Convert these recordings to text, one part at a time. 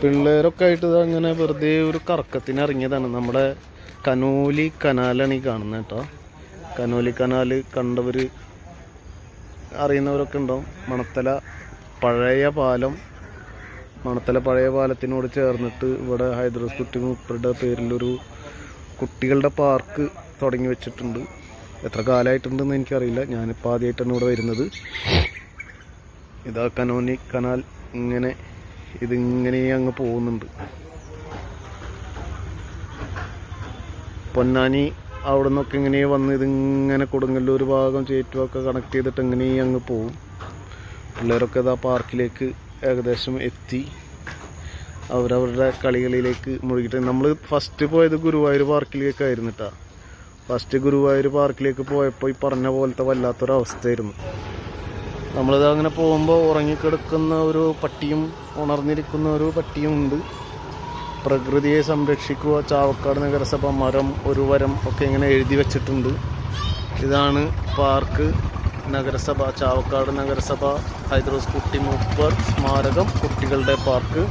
പിള്ളേരൊക്കെ ആയിട്ട് അങ്ങനെ വെറുതെ ഒരു കറക്കത്തിന് ഇറങ്ങിയതാണ്. നമ്മുടെ കനോലി കനാലാണ് ഈ കാണുന്നത് കേട്ടോ. കനോലി കനാൽ കണ്ടവർ അറിയുന്നവരൊക്കെ ഉണ്ടാവും. മണത്തല പഴയ പാലം മണത്തല പഴയ പാലത്തിനോട് ചേർന്നിട്ട് ഇവിടെ ഹൈദരാബാദ് കുട്ടി മുപ്പരുടെ പേരിലൊരു കുട്ടികളുടെ പാർക്ക് തുടങ്ങി വെച്ചിട്ടുണ്ട്. എത്ര കാലമായിട്ടുണ്ടെന്ന് എനിക്കറിയില്ല. ഞാനിപ്പോൾ ആദ്യമായിട്ടാണ് ഇവിടെ വരുന്നത്. ഇതാ കനോനി കനാൽ ഇങ്ങനെ ഇതിങ്ങനെ അങ്ങ് പോകുന്നുണ്ട്. പൊന്നാനി അവിടെ നിന്നൊക്കെ ഇങ്ങനെ വന്ന് ഇതിങ്ങനെ കൊടുങ്ങല്ലൂർ ഭാഗം ചേറ്റുമൊക്കെ കണക്ട് ചെയ്തിട്ട് ഇങ്ങനെ അങ്ങ് പോവും. പിള്ളേരൊക്കെ ഇതാ പാർക്കിലേക്ക് ഏകദേശം എത്തി. അവരവരുടെ കളികളിലേക്ക് മുഴുകിയിട്ട് നമ്മൾ ഫസ്റ്റ് പോയത് ഗുരുവായൂർ പാർക്കിലേക്കായിരുന്നു കേട്ടോ ഫസ്റ്റ് ഗുരുവായൂർ പാർക്കിലേക്ക് പോയപ്പോൾ ഈ പറഞ്ഞ പോലത്തെ വല്ലാത്തൊരവസ്ഥയായിരുന്നു. നമ്മളിത് അങ്ങനെ പോകുമ്പോൾ ഉറങ്ങിക്കിടക്കുന്ന ഒരു പട്ടിയും ഉണർന്നിരിക്കുന്ന ഒരു പട്ടിയും ഉണ്ട്. പ്രകൃതിയെ സംരക്ഷിക്കുക ചാവക്കാട് നഗരസഭ മരം ഒരു വരം ഒക്കെ ഇങ്ങനെ എഴുതി വച്ചിട്ടുണ്ട്. ഇതാണ് പാർക്ക് നഗരസഭ ചാവക്കാട് നഗരസഭ ഹൈദ്രോസ് കുട്ടി മൂപ്പർ സ്മാരകം കുട്ടികളുടെ പാർക്ക്.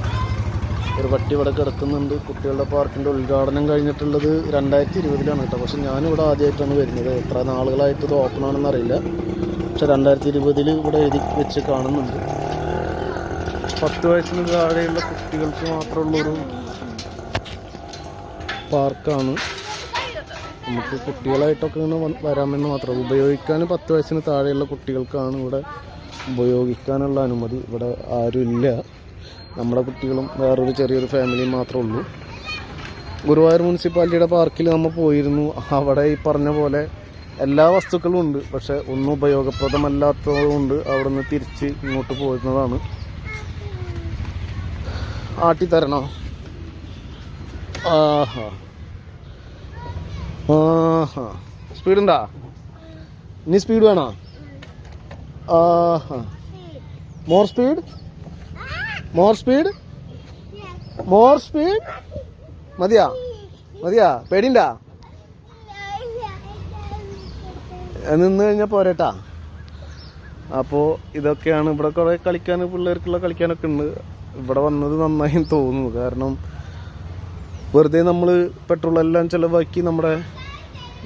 ഒരു പട്ടി ഇവിടെ കിടക്കുന്നുണ്ട്. കുട്ടികളുടെ പാർക്കിന്റെ ഉദ്ഘാടനം കഴിഞ്ഞിട്ടുള്ളത് രണ്ടായിരത്തി ഇരുപതിലാണ് കേട്ടോ. പക്ഷെ ഞാനിവിടെ ആദ്യമായിട്ടാണ് വരുന്നത്. എത്ര നാളുകളായിട്ട് ഇത് ഓപ്പൺ ആണെന്ന് അറിയില്ല. പക്ഷെ രണ്ടായിരത്തി ഇരുപതിൽ ഇവിടെ എഴുതി വെച്ച് കാണുന്നുണ്ട്. പത്ത് വയസ്സിന് താഴെയുള്ള കുട്ടികൾക്ക് മാത്രമുള്ളൊരു പാർക്കാണ്. നമുക്ക് കുട്ടികളായിട്ടൊക്കെ ഇങ്ങനെ വരാമെന്ന് മാത്രം. ഉപയോഗിക്കാൻ പത്ത് വയസ്സിന് താഴെയുള്ള കുട്ടികൾക്കാണ് ഇവിടെ ഉപയോഗിക്കാനുള്ള അനുമതി. ഇവിടെ ആരുമില്ല. നമ്മുടെ കുട്ടികളും വേറൊരു ചെറിയൊരു ഫാമിലിയും മാത്രമേ ഉള്ളൂ. ഗുരുവായൂർ മുനിസിപ്പാലിറ്റിയുടെ പാർക്കിൽ നമ്മൾ പോയിരുന്നു. അവിടെ ഈ പറഞ്ഞ പോലെ എല്ലാ വസ്തുക്കളും ഉണ്ട് പക്ഷെ ഒന്നും ഉപയോഗപ്രദമല്ലാത്തതുകൊണ്ട് അവിടെ നിന്ന് തിരിച്ച് ഇങ്ങോട്ട് പോരുന്നതാണ്. ആട്ടിത്തരണോ ആഹാ. ആഹാ. സ്പീഡ് ഉണ്ടാ? ഇനി സ്പീഡ് വേണോ? ആഹാ. More speed more speed more speed മതിയാ? മതിയാ? പേടിണ്ടാ നിന്ന് കഴിഞ്ഞാൽ പോരട്ടാ. അപ്പോൾ ഇതൊക്കെയാണ് ഇവിടെ കുറേ കളിക്കാൻ പിള്ളേർക്കുള്ള കളിക്കാനൊക്കെ ഉണ്ട്. ഇവിടെ വന്നത് നന്നായി തോന്നുന്നു. കാരണം വെറുതെ നമ്മൾ പെട്രോൾ എല്ലാം ചിലവാക്കി നമ്മുടെ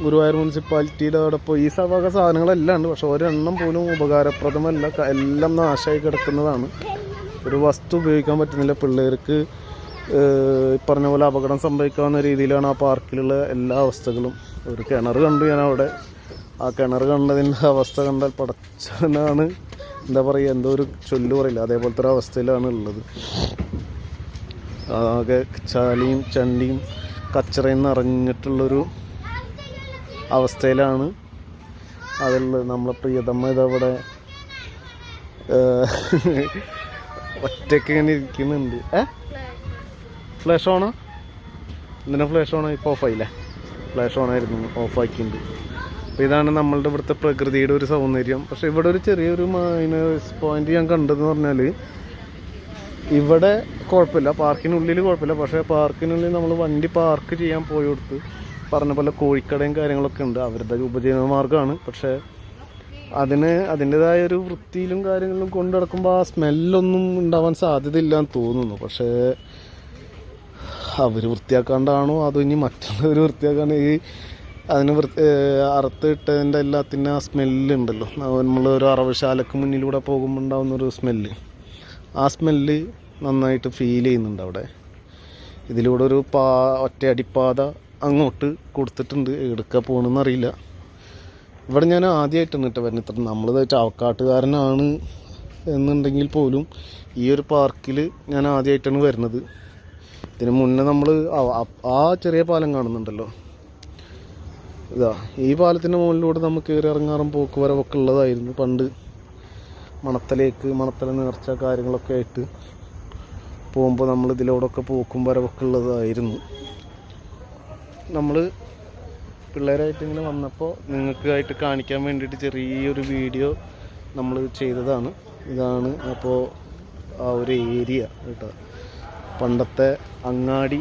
ഗുരുവായൂർ മുനിസിപ്പാലിറ്റിയുടെ അവിടെ പോയി. ഈ വക സാധനങ്ങളെല്ലാം ഉണ്ട്. പക്ഷെ ഒരെണ്ണം പോലും ഉപകാരപ്രദമല്ല. എല്ലാം നാശമായി കിടക്കുന്നതാണ്. ഒരു വസ്തു ഉപയോഗിക്കാൻ പറ്റുന്നില്ല. പിള്ളേർക്ക് പറഞ്ഞ പോലെ അപകടം സംഭവിക്കാവുന്ന രീതിയിലാണ് ആ പാർക്കിലുള്ള എല്ലാ അവസ്ഥകളും. ഒരു കിണർ കണ്ടു ഞാൻ അവിടെ ആ കിണർ കണ്ടതിന്റെ അവസ്ഥ കണ്ടാൽ പടച്ചനാണ് എന്താ പറയുക എന്തോ ഒരു ചൊല്ല് പറയില്ല? അതേപോലത്തെ ഒരു അവസ്ഥയിലാണ് ഉള്ളത്. ആകെ ചാലിയും ചണ്ടിയും കച്ചറയും നിറഞ്ഞിട്ടുള്ളൊരു അവസ്ഥയിലാണ് അതുള്ളത് നമ്മളെ പ്രിയതമ്മ ഇതവിടെ ഒറ്റയ്ക്ക് ഇങ്ങനെ ഇരിക്കുന്നുണ്ട്. ഏ? ഫ്ലാഷ് ഓണോ? എന്തിനാ ഫ്ലാഷ് ഓണോ ഇപ്പോൾ ഓഫായില്ലേ ഫ്ലാഷ് ഓണായിരുന്നു ഓഫാക്കിയിട്ടുണ്ട് അപ്പോൾ ഇതാണ് നമ്മളുടെ ഇവിടുത്തെ പ്രകൃതിയുടെ ഒരു സൗന്ദര്യം. പക്ഷെ ഇവിടെ ഒരു ചെറിയൊരു മൈനസ് പോയിന്റ് ഞാൻ കണ്ടതെന്ന് പറഞ്ഞാൽ ഇവിടെ കുഴപ്പമില്ല. പാർക്കിനുള്ളിൽ കുഴപ്പമില്ല. പക്ഷേ പാർക്കിനുള്ളിൽ നമ്മൾ വണ്ടി പാർക്ക് ചെയ്യാൻ പോയി കൊടുത്ത് പറഞ്ഞ പോലെ കോഴിക്കടയും കാര്യങ്ങളൊക്കെ ഉണ്ട്. അവരുടെ ഉപജീവന മാർഗമാണ്. പക്ഷേ അതിന് അതിന്റെതായ ഒരു വൃത്തിയിലും കാര്യങ്ങളിലും കൊണ്ടു നടക്കുമ്പോൾ ആ സ്മെല്ലൊന്നും ഉണ്ടാവാൻ സാധ്യതയില്ല എന്ന് തോന്നുന്നു. പക്ഷേ അവർ വൃത്തിയാക്കാണ്ടാണോ? അതോ ഇനി മറ്റുള്ളവർ വൃത്തിയാക്കാണ്ട് ഈ അതിന് വൃത്തി അറുത്ത് ഇട്ടതിന്റെ എല്ലാത്തിന്റെ ആ സ്മെല്ലുണ്ടല്ലോ. നമ്മൾ ഒരു അറവശാലക്ക് മുന്നിലൂടെ പോകുമ്പോൾ ഉണ്ടാകുന്ന ഒരു സ്മെല്ല്. ആ സ്മെല്ല് നന്നായിട്ട് ഫീൽ ചെയ്യുന്നുണ്ട് അവിടെ. ഇതിലൂടെ ഒരു പാ ഒറ്റയടിപ്പാത അങ്ങോട്ട് കൊടുത്തിട്ടുണ്ട്. എടുക്കാൻ പോകണമെന്ന് അറിയില്ല. ഇവിടെ ഞാൻ ആദ്യമായിട്ടാണ് കേട്ടോ വരുന്നത്. ഇത്ര നമ്മൾ ചാവക്കാട്ടുകാരനാണ് എന്നുണ്ടെങ്കിൽ പോലും ഈ ഒരു പാർക്കിൽ ഞാൻ ആദ്യമായിട്ടാണ് വരുന്നത്. ഇതിന് മുന്നേ നമ്മൾ ആ ചെറിയ പാലം കാണുന്നുണ്ടല്ലോ. ഇതാ ഈ പാലത്തിന്റെ മുകളിലൂടെ നമുക്ക് കയറി ഇറങ്ങാറും പോക്ക് വരവൊക്കെ ഉള്ളതായിരുന്നു. പണ്ട് മണത്തലേക്ക് മണത്തല നേർച്ച കാര്യങ്ങളൊക്കെ ആയിട്ട് പോകുമ്പോൾ നമ്മൾ ഇതിലൂടെയൊക്കെ പോക്കും വരവൊക്കെ ഉള്ളതായിരുന്നു. നമ്മൾ പിള്ളേരായിട്ട് ഇങ്ങനെ വന്നപ്പോൾ നിങ്ങൾക്കായിട്ട് കാണിക്കാൻ വേണ്ടിയിട്ട് ചെറിയൊരു വീഡിയോ നമ്മൾ ചെയ്തതാണ്. ഇതാണ് അപ്പോൾ ആ ഒരു ഏരിയ കേട്ടോ. പണ്ടത്തെ അങ്ങാടി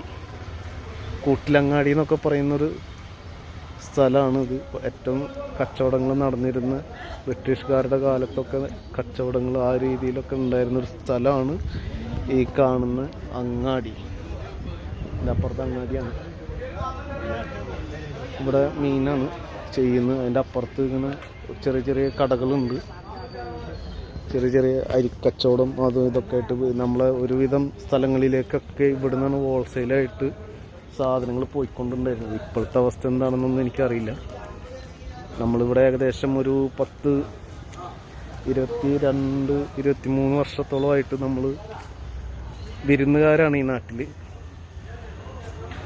കൂട്ടിലങ്ങാടി എന്നൊക്കെ പറയുന്നൊരു സ്ഥലമാണ് ഇത്. ഏറ്റവും കച്ചവടങ്ങൾ നടന്നിരുന്ന ബ്രിട്ടീഷുകാരുടെ കാലത്തൊക്കെ കച്ചവടങ്ങൾ ആ രീതിയിലൊക്കെ ഉണ്ടായിരുന്ന ഒരു സ്ഥലമാണ് ഈ കാണുന്ന അങ്ങാടി. എന്റെ അപ്പുറത്ത് അങ്ങാടിയാണ്. ഇവിടെ മീനാണ് ചെയ്യുന്നത്. അതിന്റെ അപ്പുറത്ത് ഇങ്ങനെ ചെറിയ ചെറിയ കടകളുണ്ട്. ചെറിയ ചെറിയ അരിക്കച്ചവടം അതും ഇതൊക്കെ ആയിട്ട് നമ്മളെ ഒരുവിധം സ്ഥലങ്ങളിലേക്കൊക്കെ ഇവിടുന്നാണ് ഹോൾസെയിലായിട്ട് സാധനങ്ങൾ പോയിക്കൊണ്ടുണ്ടായിരുന്നത്. ഇപ്പോഴത്തെ അവസ്ഥ എന്താണെന്നൊന്നും എനിക്കറിയില്ല. നമ്മളിവിടെ ഏകദേശം ഒരു പത്ത് ഇരുപത്തി രണ്ട് ഇരുപത്തി മൂന്ന് വർഷത്തോളമായിട്ട് നമ്മൾ വിരുന്നുകാരാണ് ഈ നാട്ടിൽ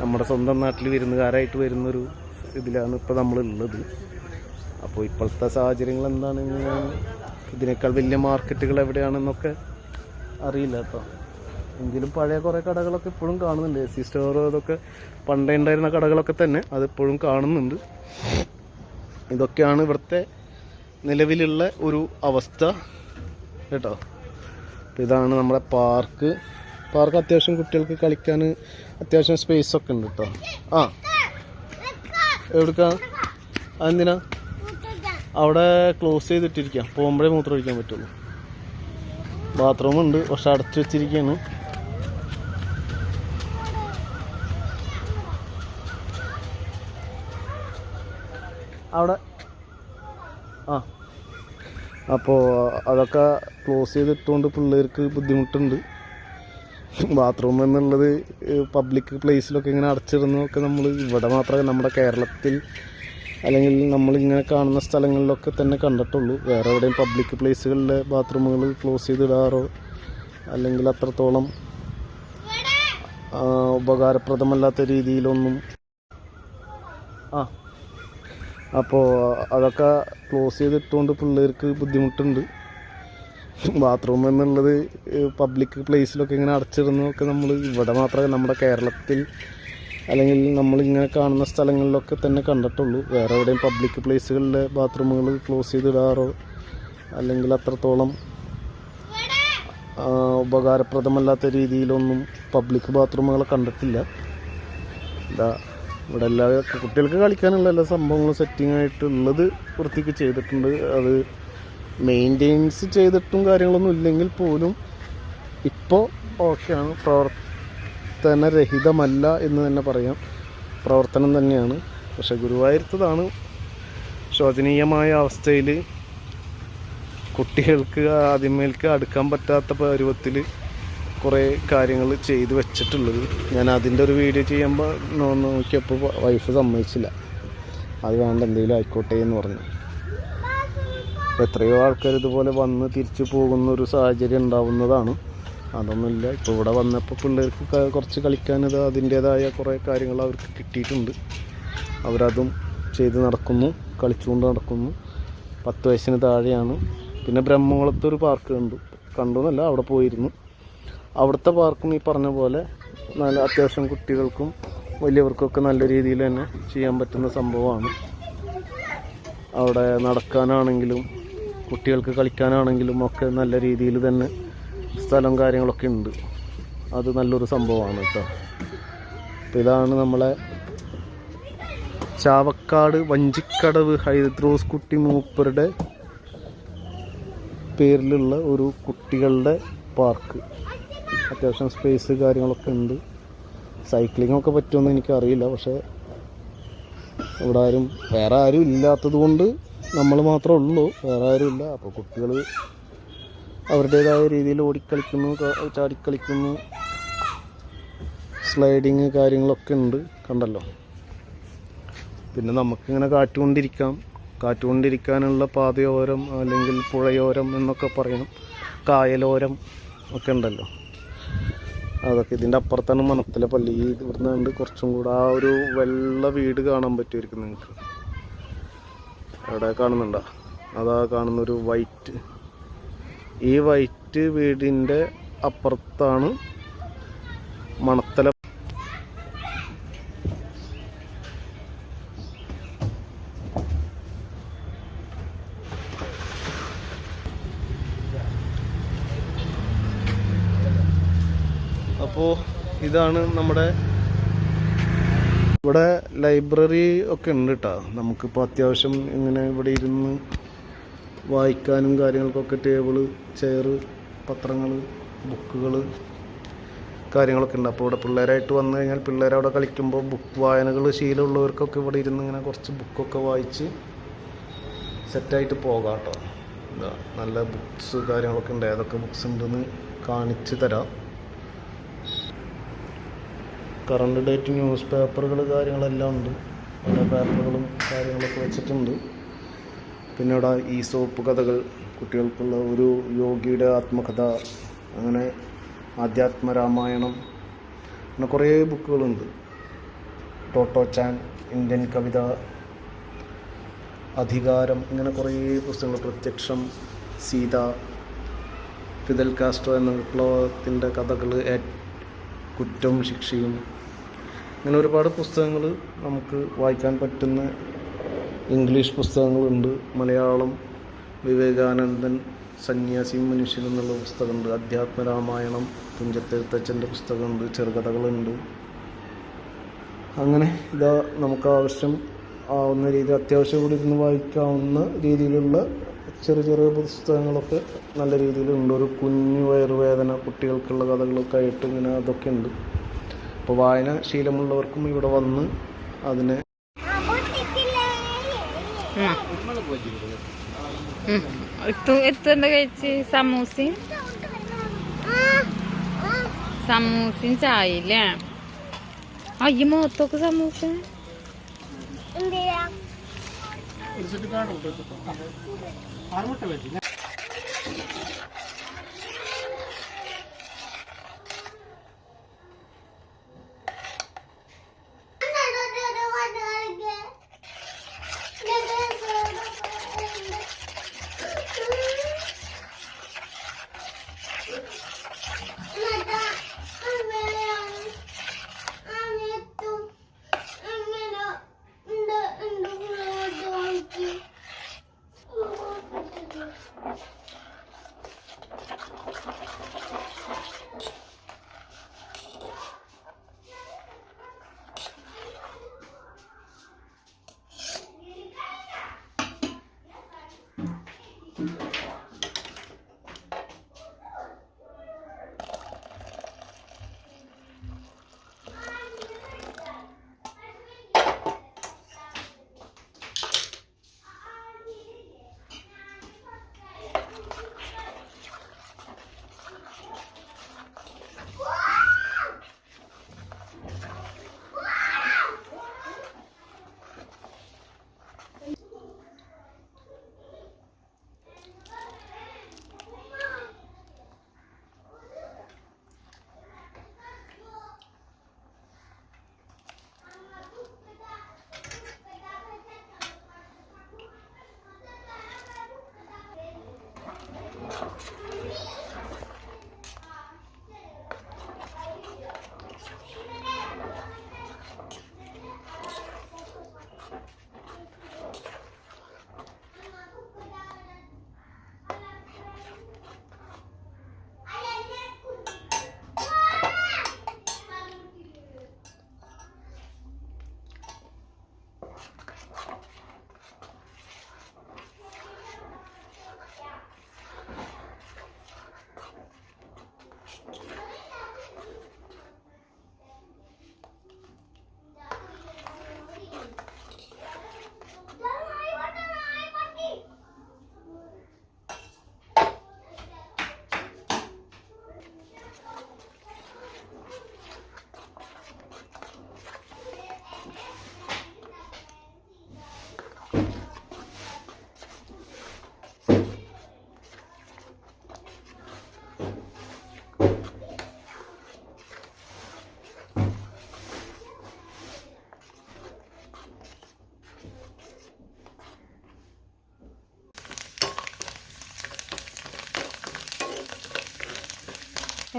നമ്മുടെ സ്വന്തം നാട്ടിൽ വിരുന്നുകാരായിട്ട് വരുന്നൊരു ഇതിലാണ് ഇപ്പോൾ നമ്മളുള്ളത്. അപ്പോൾ ഇപ്പോഴത്തെ സാഹചര്യങ്ങൾ എന്താണെന്ന് ഇതിനേക്കാൾ വലിയ മാർക്കറ്റുകൾ എവിടെയാണെന്നൊക്കെ അറിയില്ല കേട്ടോ. എങ്കിലും പഴയ കുറേ കടകളൊക്കെ ഇപ്പോഴും കാണുന്നുണ്ട്. എ സി സ്റ്റോർ അതൊക്കെ പണ്ടേ ഉണ്ടായിരുന്ന കടകളൊക്കെ തന്നെ അതിപ്പോഴും കാണുന്നുണ്ട്. ഇതൊക്കെയാണ് ഇവിടുത്തെ നിലവിലുള്ള ഒരു അവസ്ഥ. കേട്ടോ? ഇതാണ് നമ്മുടെ പാർക്ക്. പാർക്ക് അത്യാവശ്യം കുട്ടികൾക്ക് കളിക്കാൻ അത്യാവശ്യം സ്പേസ് ഒക്കെ ഉണ്ട് കേട്ടോ. ആ. എവിടുക്കാ? അതെന്തിനാ? അവിടെ ക്ലോസ് ചെയ്തിട്ടിരിക്കാം. പോകുമ്പോഴേ മൂത്രം ഒഴിക്കാൻ പറ്റുള്ളൂ ബാത്റൂമുണ്ട് പക്ഷെ അടച്ചു വെച്ചിരിക്കുകയാണ്. അവിടെ. ആ. അപ്പോൾ അതൊക്കെ ക്ലോസ് ചെയ്തിട്ടുകൊണ്ട് പിള്ളേർക്ക് ബുദ്ധിമുട്ടുണ്ട്. ബാത്റൂം എന്നുള്ളത് പബ്ലിക് പ്ലേസിലൊക്കെ ഇങ്ങനെ അടച്ചിടുന്നതൊക്കെ നമ്മൾ ഇവിടെ മാത്രമേ നമ്മുടെ കേരളത്തിൽ അല്ലെങ്കിൽ നമ്മളിങ്ങനെ കാണുന്ന സ്ഥലങ്ങളിലൊക്കെ തന്നെ കണ്ടിട്ടുള്ളൂ. വേറെ എവിടെയും പബ്ലിക് പ്ലേസുകളിലെ ബാത്റൂമുകൾ ക്ലോസ് ചെയ്തിടാറോ? അല്ലെങ്കിൽ അത്രത്തോളം ഉപകാരപ്രദമല്ലാത്ത രീതിയിലൊന്നും ആ. അപ്പോൾ അതൊക്കെ ക്ലോസ് ചെയ്തിട്ടുകൊണ്ട് പിള്ളേർക്ക് ബുദ്ധിമുട്ടുണ്ട്. ബാത്റൂം എന്നുള്ളത് പബ്ലിക് പ്ലേസിലൊക്കെ ഇങ്ങനെ അടച്ചിടുന്നതൊക്കെ നമ്മൾ ഇവിടെ മാത്രമേ നമ്മുടെ കേരളത്തിൽ അല്ലെങ്കിൽ നമ്മളിങ്ങനെ കാണുന്ന സ്ഥലങ്ങളിലൊക്കെ തന്നെ കണ്ടിട്ടുള്ളൂ. വേറെ എവിടെയും പബ്ലിക് പ്ലേസുകളിലെ ബാത്റൂമുകൾ ക്ലോസ് ചെയ്തിടാറോ? അല്ലെങ്കിൽ അത്രത്തോളം ഉപകാരപ്രദമല്ലാത്ത രീതിയിലൊന്നും പബ്ലിക് ബാത്റൂമുകൾ കണ്ടിട്ടില്ല. ഇതാ. ഇവിടെ എല്ലാ കുട്ടികൾക്ക് കളിക്കാനുള്ള എല്ലാ സംഭവങ്ങളും സെറ്റിംഗ് ആയിട്ടുള്ളത് വൃത്തിക്ക് ചെയ്തിട്ടുണ്ട്. അത് മെയിന്റെയിൻസ് ചെയ്തിട്ടും കാര്യങ്ങളൊന്നും ഇല്ലെങ്കിൽ പോലും ഇപ്പോൾ ഓക്കെയാണ് പ്രവർത്തനരഹിതമല്ല എന്ന് തന്നെ പറയാം. പ്രവർത്തനം തന്നെയാണ്. പക്ഷെ ഗുരുവായൂരത്തതാണ് ശോചനീയമായ അവസ്ഥയിൽ കുട്ടികൾക്ക് ആദ്യമേൽക്ക് അടുക്കാൻ പറ്റാത്ത പരുവത്തിൽ കുറേ കാര്യങ്ങൾ ചെയ്ത് വെച്ചിട്ടുള്ളത്. ഞാൻ അതിന്റെ ഒരു വീഡിയോ ചെയ്യുമ്പോൾ നോക്കിയപ്പോൾ വൈഫ് സമ്മതിച്ചില്ല. അത് വേണ്ട എന്തെങ്കിലും ആയിക്കോട്ടെ എന്ന് പറഞ്ഞു. എത്രയോ ആൾക്കാർ ഇതുപോലെ വന്ന് തിരിച്ചു പോകുന്ന ഒരു സാഹചര്യം ഉണ്ടാവുന്നതാണ്. അതൊന്നുമില്ല. ഇപ്പോൾ ഇവിടെ വന്നപ്പോൾ പിള്ളേർക്ക് കുറച്ച് കളിക്കാനത് അതിന്റേതായ കുറേ കാര്യങ്ങൾ അവർക്ക് കിട്ടിയിട്ടുണ്ട്. അവരതും ചെയ്ത് നടക്കുന്നു കളിച്ചുകൊണ്ട് നടക്കുന്നു. പത്ത് വയസ്സിന് താഴെയാണ്. പിന്നെ ബ്രഹ്മകുളത്തൊരു പാർക്ക് കണ്ടു. കണ്ടു എന്നല്ല അവിടെ പോയിരുന്നു. അവിടുത്തെ പാർക്കും ഈ പറഞ്ഞ പോലെ നല്ല അത്യാവശ്യം കുട്ടികൾക്കും വലിയവർക്കൊക്കെ നല്ല രീതിയിൽ തന്നെ ചെയ്യാൻ പറ്റുന്ന സംഭവമാണ്. അവിടെ നടക്കാനാണെങ്കിലും കുട്ടികൾക്ക് കളിക്കാനാണെങ്കിലും ഒക്കെ നല്ല രീതിയിൽ തന്നെ സ്ഥലം കാര്യങ്ങളൊക്കെ ഉണ്ട്. അത് നല്ലൊരു സംഭവമാണ് കേട്ടോ. അപ്പോൾ ഇതാണ് നമ്മളെ ചാവക്കാട് വഞ്ചിക്കടവ് ഹൈദ്രോസ് കുട്ടി മൂപ്പരുടെ പേരിലുള്ള ഒരു കുട്ടികളുടെ പാർക്ക്. അത്യാവശ്യം സ്പേസ് കാര്യങ്ങളൊക്കെ ഉണ്ട്. സൈക്ലിംഗ് ഒക്കെ പറ്റുമെന്ന് എനിക്കറിയില്ല. പക്ഷേ ഇവിടെ ആരും വേറെ ആരും ഇല്ലാത്തത് കൊണ്ട് നമ്മൾ മാത്രമേ ഉള്ളൂ. വേറെ ആരും ഇല്ല. അപ്പോൾ കുട്ടികൾ അവരുടേതായ രീതിയിൽ ഓടിക്കളിക്കുന്നു ചാടിക്കളിക്കുന്നു. സ്ലൈഡിങ് കാര്യങ്ങളൊക്കെ ഉണ്ട്. കണ്ടല്ലോ. പിന്നെ നമുക്കിങ്ങനെ കാറ്റുകൊണ്ടിരിക്കാം. കാറ്റുകൊണ്ടിരിക്കാനുള്ള പാതയോരം അല്ലെങ്കിൽ പുഴയോരം എന്നൊക്കെ പറയണം. കായലോരം ഒക്കെ ഉണ്ടല്ലോ. അതൊക്കെ ഇതിന്റെ അപ്പുറത്താണ് മണത്തല പള്ളി. ഇവിടുന്ന് കണ്ട് കുറച്ചും കൂടെ ആ ഒരു വെള്ള വീട് കാണാൻ പറ്റുമായിരിക്കും നിങ്ങൾക്ക്. അവിടെ കാണുന്നുണ്ടോ? അതാ കാണുന്നൊരു വൈറ്റ് ഈ വൈറ്റ് വീടിന്റെ അപ്പുറത്താണ് മണത്തല അപ്പോൾ ഇതാണ് നമ്മുടെ ഇവിടെ ലൈബ്രറി ഒക്കെ ഉണ്ട് കേട്ടോ നമുക്കിപ്പോൾ അത്യാവശ്യം ഇങ്ങനെ ഇവിടെ ഇരുന്ന് വായിക്കാനും കാര്യങ്ങൾക്കൊക്കെ ടേബിൾ ചെയറ് പത്രങ്ങൾ ബുക്കുകൾ കാര്യങ്ങളൊക്കെ ഉണ്ട്. അപ്പോൾ ഇവിടെ പിള്ളേരായിട്ട് വന്നു കഴിഞ്ഞാൽ പിള്ളേരവിടെ കളിക്കുമ്പോൾ ബുക്ക് വായനകൾ ശീലമുള്ളവർക്കൊക്കെ ഇവിടെ ഇരുന്ന് ഇങ്ങനെ കുറച്ച് ബുക്കൊക്കെ വായിച്ച് സെറ്റായിട്ട് പോകാം കേട്ടോ നല്ല ബുക്സ് കാര്യങ്ങളൊക്കെ ഉണ്ട്. ഏതൊക്കെ ബുക്സ് ഉണ്ടെന്ന് കാണിച്ച് തരാം. കറണ്ട് ഡേറ്റ് ന്യൂസ് പേപ്പറുകൾ കാര്യങ്ങളെല്ലാം ഉണ്ട്. പല പേപ്പറുകളും കാര്യങ്ങളൊക്കെ വെച്ചിട്ടുണ്ട്. പിന്നെ ഇവിടെ ഈ സോപ്പ് കഥകൾ കുട്ടികൾക്കുള്ള ഒരു യോഗിയുടെ ആത്മകഥ അങ്ങനെ ആധ്യാത്മ രാമായണം അങ്ങനെ കുറേ ബുക്കുകളുണ്ട്. ടോട്ടോ ചാൻ ഇന്ത്യൻ കവിത അധികാരം ഇങ്ങനെ കുറേ പുസ്തകങ്ങൾ പ്രത്യക്ഷം സീത ഫിദൽ കാസ്ട്രോ എന്ന വിപ്ലവത്തിന്റെ കഥകൾ കുറ്റവും ശിക്ഷയും അങ്ങനെ ഒരുപാട് പുസ്തകങ്ങൾ നമുക്ക് വായിക്കാൻ പറ്റുന്ന ഇംഗ്ലീഷ് പുസ്തകങ്ങളുണ്ട്. മലയാളം വിവേകാനന്ദൻ സന്യാസി മനുഷ്യൻ എന്നുള്ള പുസ്തകമുണ്ട്. അധ്യാത്മരാമായണം തുഞ്ചത്തെഴുത്തച്ഛന്റെ പുസ്തകമുണ്ട് ചെറുകഥകളുണ്ട്. അങ്ങനെ ഇതാ നമുക്ക് ആവശ്യം ആവുന്ന രീതി അത്യാവശ്യം കൂടി ഇരുന്ന് വായിക്കാവുന്ന രീതിയിലുള്ള ചെറിയ ചെറിയ പുസ്തകങ്ങളൊക്കെ നല്ല രീതിയിലുണ്ട്. ഒരു കുഞ്ഞു വയറുവേദന കുട്ടികൾക്കുള്ള കഥകളൊക്കെ ആയിട്ട് ഇങ്ങനെ അതൊക്കെ ഉണ്ട് അപ്പോൾ വായന ശീലമുള്ളവർക്കും ഇവിടെ വന്ന് അതിനെ സമൂസയും. സമൂസയും ചായയില്ലേ? അയ്യ മുഖത്തൊക്കെ സമൂസ.